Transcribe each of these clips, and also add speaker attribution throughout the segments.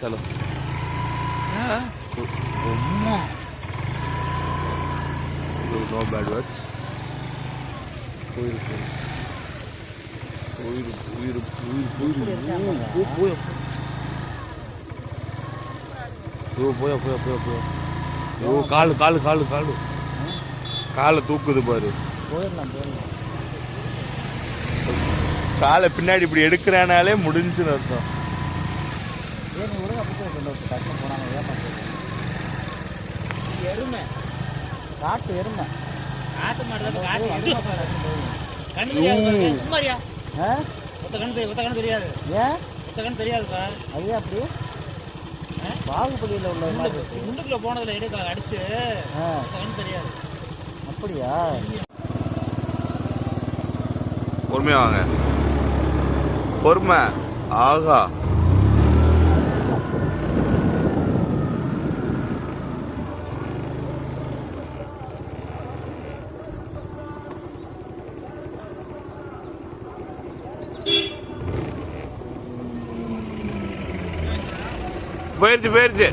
Speaker 1: ચાલો નો bad words போயிருக்கு. போயிரு போயிரு போயிரு போயிரு. போயா போயா போயா. போயா ஐயோ காலு காலு காலு காலு. காலை தூக்குது பாரு.
Speaker 2: போயிடலாம் போயிடலாம்.
Speaker 1: காலை பின்னாடி இப்படி எடுக்கிறானாலே முடிஞ்சுன்னு அர்த்தம்.
Speaker 2: ஏன் நீ விடுங்க அப்படி கொண்டு வந்து டக்குனு போனாங்க ஏமாத்து எருமை. காட்டு எருமை.
Speaker 3: காட்டு மாடு தான்
Speaker 2: போய்
Speaker 3: காட்டு
Speaker 2: போயிடுங்க.
Speaker 3: கண்ணு தெரியாது. சும்மாரியா
Speaker 2: ஆ?
Speaker 3: ஒத்த கண்ணு ஒத்த கண்ணு தெரியாது.
Speaker 2: ஏன்
Speaker 3: ஒத்த கண்ணு தெரியாதுப்பா.
Speaker 2: அது அப்படி? பாகுபலியில் உள்ள மாதிரி இருக்கு.
Speaker 3: முண்டுக்குள்ள போனதுல எடுக்க அடிச்சு. கண்ணு தெரியாது.
Speaker 2: அப்படியா?
Speaker 1: பொறுமையா வாங்க. பொறுமை. ஆகா. போயிருச்சு போயிருச்சு.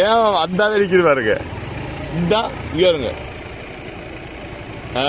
Speaker 1: ஏன் அந்த நிற்கிது பாருங்க. இந்தா இங்க இருங்க ஆ.